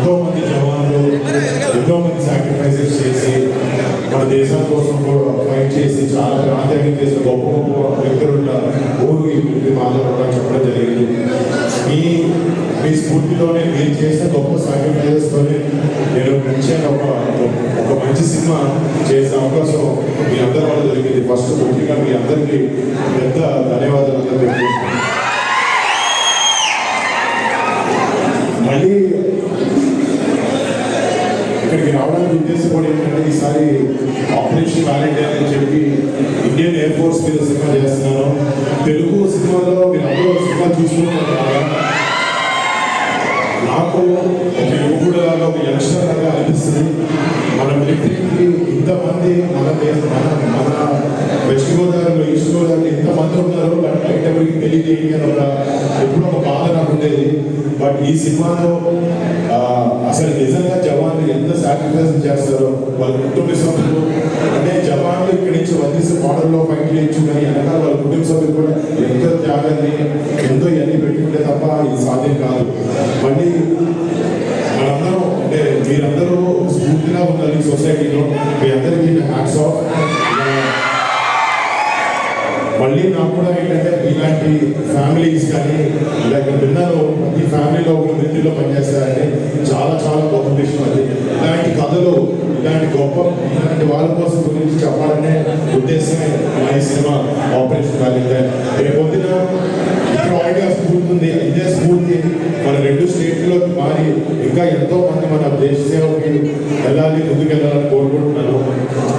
ఎంతో మంది జవాన్లు ఎంతో మంది సాక్రిఫైసెస్ చేసి మన దేశం కోసం కూడా ఫైట్ చేసి చాలా ప్రాంతానికి చేసిన గొప్ప గొప్ప వ్యక్తులు ఉన్నారు ఊరు ఈ కూడా చెప్పడం జరిగింది. మీ మీ స్ఫూర్తిలోనే మీరు చేసిన గొప్ప సాక్రిఫైజెస్తోనే నేను మంచి ఒక ఒక మంచి సినిమా చేసే అవకాశం మీ అందరి వల్ల జరిగింది ఫస్ట్ ముఖ్యంగా మీ అందరికీ పెద్ద ధన్యవాదాలు అందరికీ మళ్ళీ ఇక్కడికి రావడానికి ఉద్దేశం కూడా ఏంటంటే ఈసారి ఆపరేషన్ వ్యాలంటీర్ అని చెప్పి ఇండియన్ ఎయిర్ ఫోర్స్ మీద సినిమా చేస్తున్నాను. తెలుగు సినిమాలో మీరు అందరూ సినిమా చూసుకుంటున్నారు నాకు ఒక యువకుడులాగా ఒక యంగ్స్టర్ లాగా అనిపిస్తుంది. మన మిలిటరీకి ఇంతమంది మన మన మన వెస్ట్ గోదావరిలో ఈస్ట్ గోదావరిలో ఇంతమంది ఉన్నారు. బట్ బయట ఎవరికి తెలియజేయండి అని ఒక ఎప్పుడు ఒక బాధ నాకు ఉండేది. బట్ ఈ సినిమాలో అసలు నిజంగా జవాన్లు ఎంత సాక్రిఫైస్ చేస్తారు వాళ్ళ కుటుంబ సభ్యులు. అంటే జపాన్లు ఇక్కడి నుంచి వదిలేసి మోడల్లో ఫైట్ చేయొచ్చు కానీ వెనకాల వాళ్ళ కుటుంబ సభ్యులు కూడా ఎంతో త్యాగాన్ని ఎంతో ఇవన్నీ పెట్టుకుంటే తప్ప ఇది సాధ్యం కాదు. మళ్ళీ మనందరం అంటే మీరందరూ స్ఫూర్తిగా ఉన్నారు ఈ సొసైటీలో. మీ అందరికీ హ్యాట్స్ ఆఫ్ మళ్ళీ నాకు కూడా ఏంటంటే ఇలాంటి ఫ్యామిలీస్ కానీ లేకపోతే విన్నాను ప్రతి ఫ్యామిలీలో ఒక వృత్తిలో పనిచేస్తారంటే చాలా చాలా గొప్ప విషయం అది ఇలాంటి కథలు ఇలాంటి గొప్ప ఇలాంటి వాళ్ళ కోసం గురించి చెప్పాలనే ఉద్దేశమే నా ఈ సినిమా ఆపరేషన్ కాలిందే రేపు పొద్దున ఇక్కడ ఆల్రెడీ ఆ ఉంది ఇదే స్ఫూర్తి మన రెండు స్టేట్లోకి మారి ఇంకా ఎంతో మంది మన దేశ సేవకి వెళ్ళాలి ముందుకెళ్ళాలని కోరుకుంటున్నాను.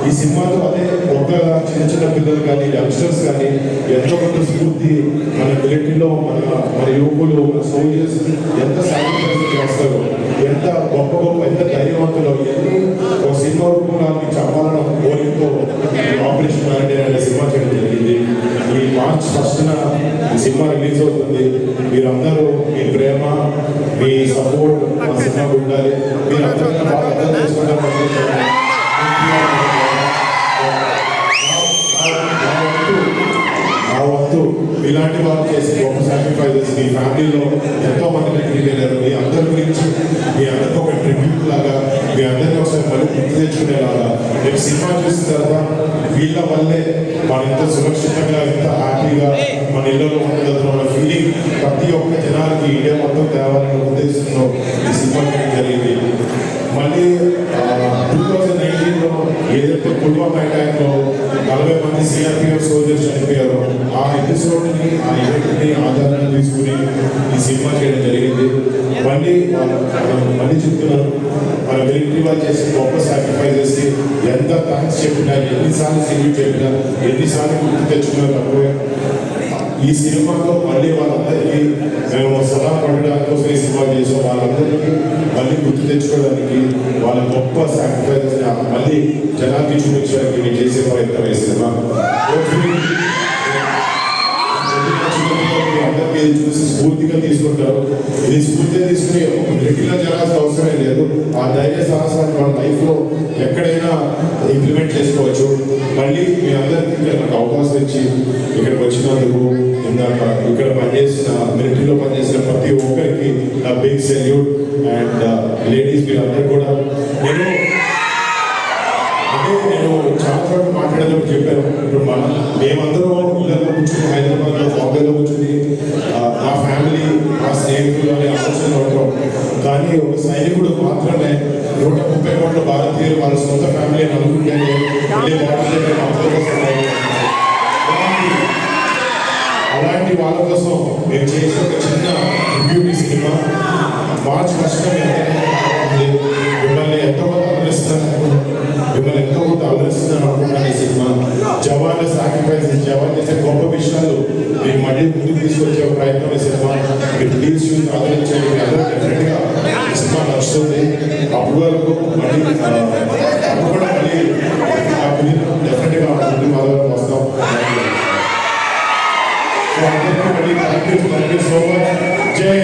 ఈ సినిమాతో అదే కొత్తగా చిన్న చిన్న పిల్లలు కానీ యంగ్స్టర్స్ కానీ ఎంతో కొంత స్ఫూర్తి మన మిలిటరీలో మన మన యువకులు మన సోల్జర్స్ ఎంత సాక్రిఫైస్ చేస్తారు ఎంత గొప్ప గొప్ప ఎంత ధైర్యవంతులు ఎన్ని ఒక సినిమా రూపంలో చెప్పాలని చెప్పాలన్న కోరికతో ఈ ఆపరేషన్ మ్యారేజ్ అనే సినిమా చేయడం జరిగింది ఈ మార్చ్ ఫస్ట్న సినిమా రిలీజ్ అవుతుంది. మీరందరూ మీ ప్రేమ మీ సపోర్ట్ మా సినిమాకు ఉండాలి. మీరు అందరికీ బాగా అర్థం చేసుకుంటారు ఇలాంటి వారు చేసే గొప్ప సాక్రిఫైజెస్ మీ ఫ్యామిలీలో ఎంతో మంది వెళ్ళారు మీ అందరి గురించి మీ అందరికీ ఒక ట్రిబ్యూట్ లాగా మీ అందరికీ ఒకసారి మళ్ళీ గుర్తు తెచ్చుకునేలాగా రేపు సినిమా చూసిన తర్వాత వీళ్ళ వల్లే మన ఎంత సురక్షితంగా ఎంత హ్యాపీగా మన ఇళ్ళలో ఉండగలుగుతున్న ఫీలింగ్ ప్రతి ఒక్క జనానికి ఇండియా మొత్తం తేవాలని ఉద్దేశంలో ఈ సినిమా జరిగింది. మళ్ళీ టూ థౌజండ్ నైన్టీన్లో ఏదైతే పుల్వామా ఆ ఎపిసోడ్ని ఆ ఈవెంట్ని ఆధారంగా తీసుకుని ఈ సినిమా చేయడం జరిగింది. మళ్ళీ వాళ్ళు మళ్ళీ చెప్తున్నారు మన మిలిటరీ వాళ్ళు చేసి గొప్ప చేసి ఎంత థ్యాంక్స్ చెప్పినా ఎన్నిసార్లు సినిమా చెప్పినా ఎన్నిసార్లు గుర్తు తెచ్చుకున్నారు తక్కువే ఈ సినిమాలో మళ్ళీ వాళ్ళందరికీ మేము సదా పడడానికి కోసం ఈ సినిమా చేసాం. వాళ్ళందరికీ మళ్ళీ గుర్తు తెచ్చుకోవడానికి వాళ్ళ గొప్ప సాక్రిఫైస్ మళ్ళీ జనానికి చూపించడానికి నేను చేసే ప్రయత్నం ఈ సినిమా. Hopefully, చూసి స్ఫూర్తిగా తీసుకుంటారు. ఇది స్ఫూర్తిగా తీసుకుని రెగ్యులర్ జనాల్సిన అవసరమే లేదు. ఆ ధైర్య సాహసాన్ని మన లైఫ్లో ఎక్కడైనా ఇంప్లిమెంట్ చేసుకోవచ్చు. మళ్ళీ మీ అందరికీ నాకు అవకాశం ఇచ్చి ఇక్కడికి వచ్చినందుకు ఇందాక ఇక్కడ పనిచేసిన మిలిటరీలో పనిచేసిన ప్రతి ఒక్కరికి నా బిగ్ సెల్యూట్ అండ్ లేడీస్ మీరందరూ కూడా. నేను నేను చాలా చోట్ల మాట్లాడేటప్పుడు చెప్పాను. ఇప్పుడు మన మేమందరం ఇళ్ళలో కూర్చుని హైదరాబాద్లో బాంబేలో కూర్చుని ఆ, నా ఫ్యామిలీ నా స్నేహితులు అనే ఆలోచన ఉంటాం కానీ ఒక సైనికుడు మాత్రమే నూట ముప్పై కోట్ల భారతీయులు వాళ్ళ సొంత ఫ్యామిలీ అనుకుంటే అలాంటి- వాళ్ళ కోసం మేము చేసిన ఒక చిన్న బ్యూటీ సినిమా. మార్చ్ ఫస్ట్ మిమ్మల్ని ఎంతో కొంత మిమ్మల్ని ఎంతో కొంత అలరిస్తున్నాను అనుకుంటున్నాను ఈ సినిమా. జవాన్ సాక్రిఫైస్ జవాన్ చేసే గొప్ప విషయాలు మీకు మళ్ళీ ముందుకు తీసుకొచ్చే ప్రయత్నం ఈ సినిమా. మీరు ప్లీజ్ చూసి ఆదరించండి మీ అందరూ డెఫినెట్గా ఈ వస్తుంది. నచ్చుతుంది అప్పటి వరకు మళ్ళీ అప్పుడు కూడా మళ్ళీ డెఫినెట్గా ఉంటుంది ముందు మాధవరం వస్తాం. సో అందరికీ మళ్ళీ thank you thank you so much జై